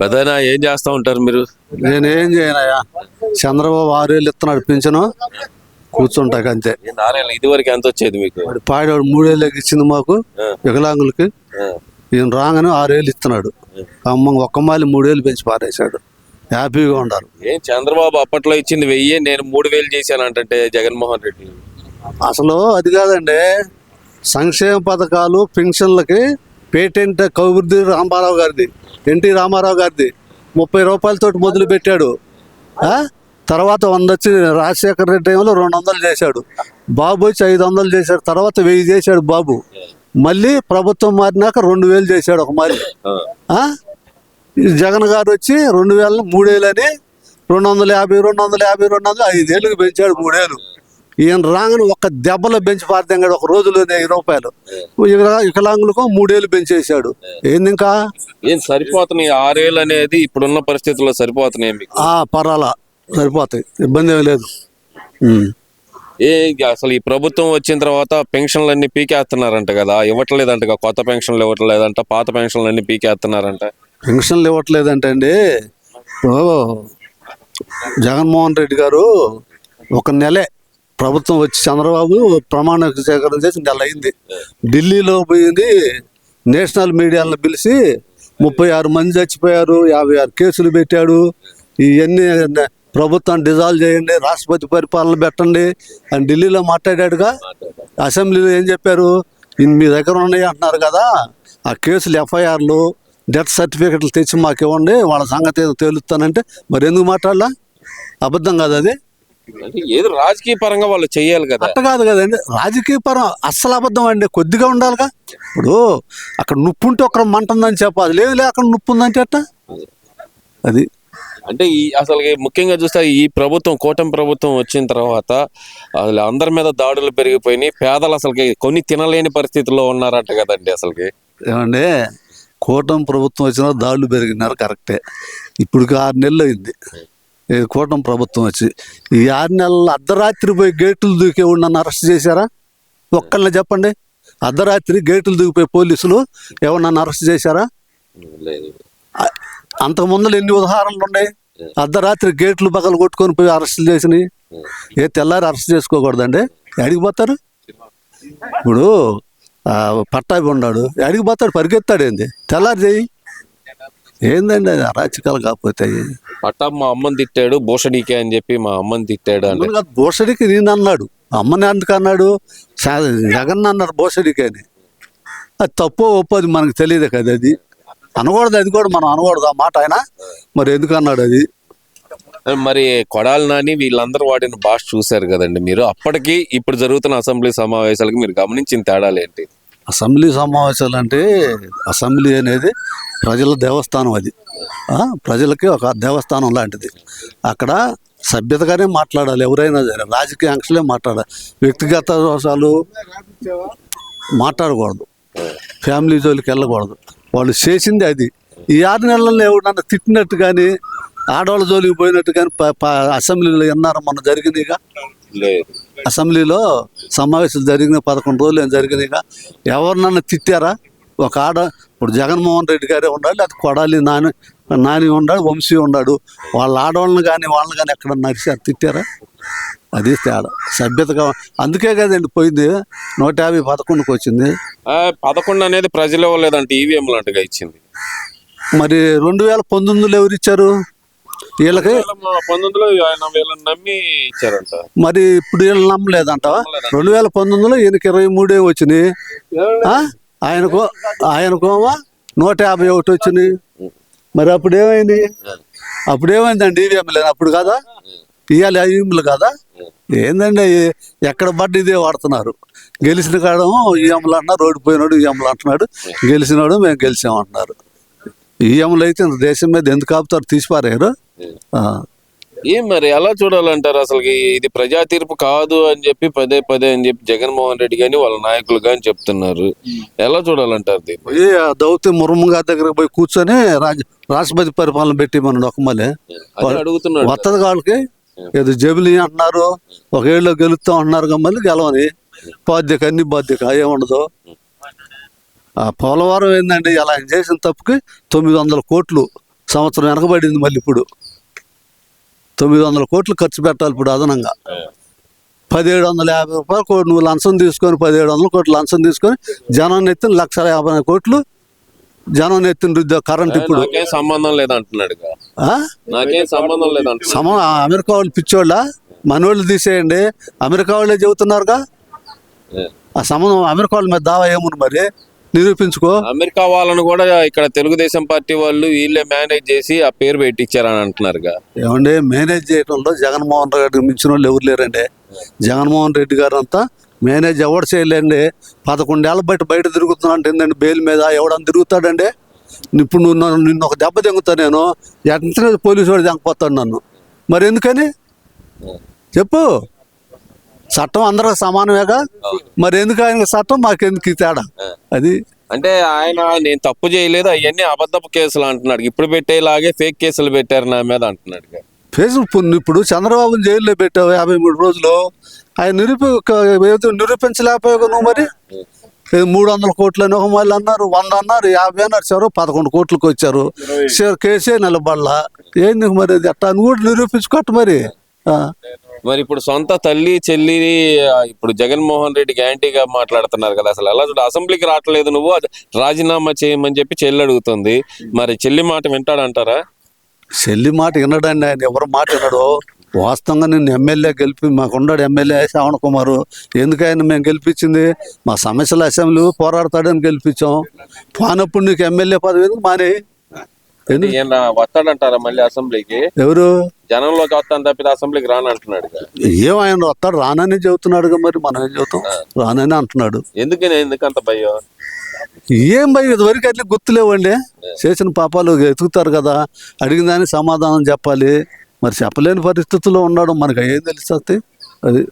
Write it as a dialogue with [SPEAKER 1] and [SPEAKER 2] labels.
[SPEAKER 1] పెద్దనా ఏం చేస్తా ఉంటారు మీరు?
[SPEAKER 2] నేనేం చేయనయ్యా. చంద్రబాబు ఆరు వేలు ఇస్తున్నాడు పింఛను. కూర్చుంటాక అంతే
[SPEAKER 1] నారాయణ ఇదివరకు ఎంత వచ్చేది మీకు?
[SPEAKER 2] వాడు పాడాడు మూడేళ్ళకి ఇచ్చింది మాకు వికలాంగులకి. ఈయన రాగానే ఆరేళ్ళు ఇస్తున్నాడు. అమ్మ ఒక్క మాలి మూడేళ్ళు పెంచి పారేశాడు. హ్యాపీగా ఉండాలి.
[SPEAKER 1] ఏం చంద్రబాబు అప్పట్లో ఇచ్చింది వెయ్యి నేను మూడు వేలు చేశానంటే జగన్మోహన్ రెడ్డి.
[SPEAKER 2] అసలు అది కాదండి. సంక్షేమ పథకాలు పెన్షన్లకి పేటెంట్ కౌబుర్ది రామారావు గారిది ఎన్టీ రామారావు గారిది. ముప్పై రూపాయలతోటి మొదలు పెట్టాడు ఆ? తర్వాత వంద వచ్చి రాజశేఖర రెడ్డి టైంలో రెండు వందలు చేశాడు. బాబు వచ్చి ఐదు వందలు చేశాడు. తర్వాత వెయ్యి చేశాడు బాబు. మళ్ళీ ప్రభుత్వం మారినాక రెండు వేలు చేశాడు ఒక మరి. జగన్ గారు వచ్చి రెండు వేల మూడేళ్ళని రెండు వందల యాభై రెండు వందల యాభై రెండు వందల ఐదేళ్ళకి పెంచాడు మూడేళ్ళు. ఈయన రాగానే ఒక్క దెబ్బలో పెంచి పారదంగాడు ఒక రోజులోనే వెయ్యి రూపాయలు. వికలా- వికలాంగులకు మూడేళ్ళు పెంచేశాడు ఏంది ఇంకా
[SPEAKER 1] ఏం సరిపోతున్నాయి? ఆరేళ్ళు అనేది ఇప్పుడున్న పరిస్థితుల్లో సరిపోతున్నాయి
[SPEAKER 2] ఆ పర్వాలా. సరిపోతాయి. ఇబ్బంది ఏమీ లేదు.
[SPEAKER 1] ఏ అసలు ఈ ప్రభుత్వం వచ్చిన తర్వాత పెన్షన్లు అన్ని పీకేస్తున్నారంట కదా. ఇవ్వట్లేదంట కొత్త పెన్షన్లు ఇవ్వట్లేదంట. పాత పెన్షన్లు అన్ని పీకేస్తున్నారంట.
[SPEAKER 2] పెన్షన్లు ఇవ్వట్లేదంటే అండి జగన్మోహన్ రెడ్డి గారు ఒక నెలే ప్రభుత్వం వచ్చి చంద్రబాబు ప్రమాణ స్వీకారం చేసి నెల అయింది. ఢిల్లీలో పోయింది. నేషనల్ మీడియాలో పిలిచి ముప్పై ఆరు మంది చచ్చిపోయారు యాభై ఆరు కేసులు పెట్టాడు. ఇవన్నీ ప్రభుత్వాన్ని డిజాల్వ్ చేయండి రాష్ట్రపతి పరిపాలన పెట్టండి అని ఢిల్లీలో మాట్లాడాడుగా. అసెంబ్లీలో ఏం చెప్పారు? ఇన్ని మీ దగ్గర ఉన్నాయి అంటున్నారు కదా ఆ కేసులు ఎఫ్ఐఆర్లు డెత్ సర్టిఫికెట్లు తెచ్చి మాకు ఇవ్వండి వాళ్ళ సంగతి ఏదో తేలుస్తానంటే మరి ఎందుకు మాట్లాడలా? అబద్ధం కాదు అది.
[SPEAKER 1] అంటే ఏదో రాజకీయ పరంగా వాళ్ళు చెయ్యాలి కదా.
[SPEAKER 2] అట్ట కాదు కదండి రాజకీయ పరం అస్సలు అబద్ధం అండి కొద్దిగా ఉండాలిగా. ఇప్పుడు అక్కడ నొప్పి ఉంటే ఒకరు మంట ఉందని చెప్పాలి లేదు లే అక్కడ నొప్పి ఉందంటే అట్ట అది.
[SPEAKER 1] అంటే ఈ అసలు ముఖ్యంగా చూస్తే ఈ ప్రభుత్వం కూటమి ప్రభుత్వం వచ్చిన తర్వాత అసలు అందరి మీద దాడులు పెరిగిపోయినాయి పేదలు అసలుకి కొన్ని తినలేని పరిస్థితుల్లో ఉన్నారంట కదండి అసలుకి.
[SPEAKER 2] ఏమండి కూటమి ప్రభుత్వం వచ్చిన దాడులు పెరిగినారు కరెక్టే. ఇప్పుడు ఆరు నెలలు అయింది. కూటమి ప్రభుత్వం వచ్చి ఈ ఆరు నెలలు అర్ధరాత్రి పోయి గేట్లు దూకే నన్ను అరెస్ట్ చేశారా? ఒక్కళ్ళని చెప్పండి. అర్ధరాత్రి గేట్లు దూకిపోయి పోలీసులు ఎవరు అరెస్ట్ చేశారా? అంతకు ముందు ఎన్ని ఉదాహరణలు ఉన్నాయి? అర్ధరాత్రి గేట్లు పగలు కొట్టుకొని పోయి అరెస్టులు చేసినాయి ఏ తెల్లారి అరెస్ట్ చేసుకోకూడదండి. ఎడికి పోతారు? ఇప్పుడు పట్టాభి ఉన్నాడు. ఎడికి పోతాడు? పరిగెత్తాడు ఏంది? తెల్లారి చెయ్యి. ఏందండి అది? అరాచకాలు కాకపోతే. అయ్యి.
[SPEAKER 1] పట్టా మా అమ్మని తిట్టాడు భూషణికే అని చెప్పి మా అమ్మని తిట్టాడు అంటే.
[SPEAKER 2] కాదు భూషడికి నేను అన్నాడు. అమ్మని ఎందుకు అన్నాడు? జగన్ అన్నారు భూషడికి అని. అది తప్పో ఒప్పో అది మనకు తెలియదు కదా అది. అనకూడదు అది కూడా మనం అనకూడదు ఆ మాట ఆయన. మరి ఎందుకు అన్నాడు అది?
[SPEAKER 1] మరి కొడాలి నాని వీళ్ళందరూ వాడిన భాష చూశారు కదండి మీరు. అప్పటికి ఇప్పుడు జరుగుతున్న అసెంబ్లీ సమావేశాలకి మీరు గమనించిన తేడాలు ఏంటి?
[SPEAKER 2] అసెంబ్లీ సమావేశాలు అంటే అసెంబ్లీ అనేది ప్రజల దేవస్థానం అది. ప్రజలకి ఒక దేవస్థానం లాంటిది. అక్కడ సభ్యతగానే మాట్లాడాలి ఎవరైనా సరే రాజకీయ ఆంక్షలే మాట్లాడాలి. వ్యక్తిగత దోషాలు మాట్లాడకూడదు. ఫ్యామిలీ జోలికి వెళ్ళకూడదు. వాళ్ళు చేసింది అది. ఈ ఆరు నెలల్లో ఎవడన్నా తిట్టినట్టు కానీ ఆడవాళ్ళ జోలికి పోయినట్టు కానీ అసెంబ్లీలో విన్నారు మొన్న జరిగినాయిగా
[SPEAKER 1] లేదు.
[SPEAKER 2] అసెంబ్లీలో సమావేశాలు జరిగిన పదకొండు రోజులు ఏం జరిగినాయిగా ఎవరినన్నా తిట్టారా? ఒక ఆడ ఇప్పుడు జగన్మోహన్ రెడ్డి గారే ఉన్నాడు లేకపోతే కొడాలి నాని నాని ఉన్నాడు వంశీ ఉన్నాడు వాళ్ళ ఆడవాళ్ళని కానీ వాళ్ళని కానీ ఎక్కడ నరిశారు తిట్టారా? అది తేడా. సభ్యతగా అందుకే కదండి పోయింది. నూట యాభై పదకొండుకి వచ్చింది.
[SPEAKER 1] పదకొండు అనేది ప్రజలు ఇవ్వలేదంటే ఈవీఎం లాంటిగా ఇచ్చింది.
[SPEAKER 2] మరి రెండు వేల పంతొమ్మిదిలో ఎవరు ఇచ్చారు? వీళ్ళకి
[SPEAKER 1] పంతొమ్మిదిలో నమ్మి ఇచ్చారంట.
[SPEAKER 2] మరి ఇప్పుడు వీళ్ళు నమ్మలేదంట. రెండు వేల పంతొమ్మిదిలో ఈయనకి ఇరవై మూడే వచ్చినాయి? ఆయనకు ఆయనకు నూట యాభై ఒకటి వచ్చినాయి. మరి అప్పుడు ఏమైంది అప్పుడు ఏమైందండి ఈవీఎం లేదు అప్పుడు కదా? ఇవాళ ఈవీఎంలు కదా? ఏందండి? ఎక్కడ పడ్డ ఇదే వాడుతున్నారు. గెలిచిన కాడము ఈఎంలు అంటున్నారు. రోడ్డు పోయినాడు ఈఎంలు అంటున్నాడు. గెలిచినాడు మేము గెలిచామంటున్నారు. ఈఎంలు అయితే దేశం మీద ఎందుకు ఆపుతారు? తీసిపారారు.
[SPEAKER 1] ఏం మరి ఎలా చూడాలంటారు అసలు ఇది ప్రజా తీర్పు కాదు అని చెప్పి పదే పదే అని చెప్పి జగన్మోహన్ రెడ్డి గాని వాళ్ళ నాయకులు గాని చెప్తున్నారు. ఎలా చూడాలంటారు దీన్ని?
[SPEAKER 2] దౌత్య ముర్ము గారి దగ్గరకు పోయి కూర్చొని రాజ రాష్ట్రపతి పరిపాలన పెట్టి మన ఒక మళ్ళీ
[SPEAKER 1] అదే అడుగుతున్నాడు.
[SPEAKER 2] వత్తది వాళ్ళకి ఏదో జబిలి అంటున్నారు ఒక ఏళ్ళు గెలుస్తాం అంటున్నారు మళ్ళీ గెలవని. బాధ్యత అన్ని బాధ్యత ఏముండదు. ఆ పోలవరం ఏందండి అలా చేసిన తప్పుకి తొమ్మిది వందల కోట్లు సంవత్సరం వెనకబడింది మళ్ళీ ఇప్పుడు. తొమ్మిది వందల కోట్లు ఖర్చు పెట్టాలి ఇప్పుడు అదనంగా. పదిహేడు వందల యాభై రూపాయలు కోటి నువ్వు లంచం తీసుకొని పదిహేడు వందల కోట్లు లంచం తీసుకొని జనం ఎత్తిన లక్ష యాభై కోట్లు జనం ఎత్తిన రుద్ద కరెంట్ ఇప్పుడు.
[SPEAKER 1] సంబంధం లేదంటున్నాడు సంబంధం లేదంటున్నాడు.
[SPEAKER 2] సమ అమెరికా వాళ్ళు పిచ్చోళ్ళ? మనోళ్ళు తీసేయండి. అమెరికా వాళ్ళే చెబుతున్నారుగా? ఆ సంబంధం అమెరికా వాళ్ళ మీద దావా ఏముంది మరి? నిరూపించుకో.
[SPEAKER 1] అమెరికా వాళ్ళను కూడా ఇక్కడ తెలుగుదేశం పార్టీ వాళ్ళు వీళ్ళే మేనేజ్ చేసి ఆ పేరు పెట్టించారని అంటున్నారుగా.
[SPEAKER 2] ఏమండి మేనేజ్ చేయడంలో జగన్మోహన్ రెడ్డి మించిన వాళ్ళు ఎవరు లేరండి. జగన్మోహన్ రెడ్డి గారు అంతా మేనేజ్ ఎవడు చేయలేండి. పదకొండేళ్ళ బయట బయట తిరుగుతున్నా ఏంటండి బెయిల్ మీద ఎవడని తిరుగుతాడండి? ఇప్పుడు నువ్వు నన్ను నిన్ను ఒక దెబ్బ తెంగుతా నేను వెంటనే పోలీసు వాడు తెంకపోతాడు నన్ను. మరి ఎందుకని? చెప్పు. చట్టం అందరూ సమానమేగా? మరి ఎందుకు ఆయన చట్టం? మాకెందుకు తేడా? అది
[SPEAKER 1] అంటే ఆయన నేను తప్పు చేయలేదు అవన్నీ అబద్ధపు కేసులు అంటున్నాడు. ఇప్పుడు పెట్టేలాగే ఫేక్ కేసులు పెట్టారు నా మీద అంటున్నాడు
[SPEAKER 2] ఫేస్బుక్ ఇప్పుడు చంద్రబాబుని జైల్లో పెట్టావు యాభై మూడు రోజులు. ఆయన నిరూపి నిరూపించలేకపోయావు నువ్వు మరి? మూడు వందల కోట్లు అని ఒక మళ్ళీ అన్నారు వంద అన్నారు యాభై అన్నారు చివరి పదకొండు కోట్లకు వచ్చారు. కేసే నిలబడలా. ఏంది మరి అట్టా నువ్వు కూడా నిరూపించుకోట్టు మరి.
[SPEAKER 1] మరి ఇప్పుడు సొంత తల్లి చెల్లి ఇప్పుడు జగన్మోహన్ రెడ్డికి యాంటీగా మాట్లాడుతున్నారు కదా అసలు. అలా చూడు అసెంబ్లీకి రావట్లేదు నువ్వు రాజీనామా చేయమని చెప్పి చెల్లి అడుగుతుంది. మరి చెల్లి మాట వింటాడంటారా?
[SPEAKER 2] చెల్లి మాట వినడండి ఆయన ఎవరు మాట వినడు. వాస్తవంగా నిన్ను ఎమ్మెల్యే గెలిపి మాకున్నాడు ఎమ్మెల్యే శ్రావణ్ కుమార్. ఎందుకు ఆయన మేము గెలిపించింది? మా సమస్యల అసెంబ్లీ పోరాడతాడని గెలిపించాం. పోనప్పుడు నీకు ఎమ్మెల్యే పదవి ఎందుకు మానే? ఎందుకు?
[SPEAKER 1] వస్తాడంటారా మళ్ళీ అసెంబ్లీకి?
[SPEAKER 2] ఎవరు?
[SPEAKER 1] జనంలోకి వస్తాను తప్పితే అసెంబ్లీకి రానంటున్నాడు
[SPEAKER 2] ఏం ఆయన వస్తాడు రానని చెబుతున్నాడుగా మరి మనం ఏం చెబుతాం? రానని అంటున్నాడు.
[SPEAKER 1] ఎందుకని ఎందుకంత భయం?
[SPEAKER 2] ఏం భయం ఇదివరకు అట్లా గుర్తులేవండి. చేసిన పాపాలు ఎతుకుతారు కదా అడిగిన దానికి సమాధానం చెప్పాలి. మరి చెప్పలేని పరిస్థితుల్లో ఉన్నాడు మనకి ఏం తెలుస్తుంది అది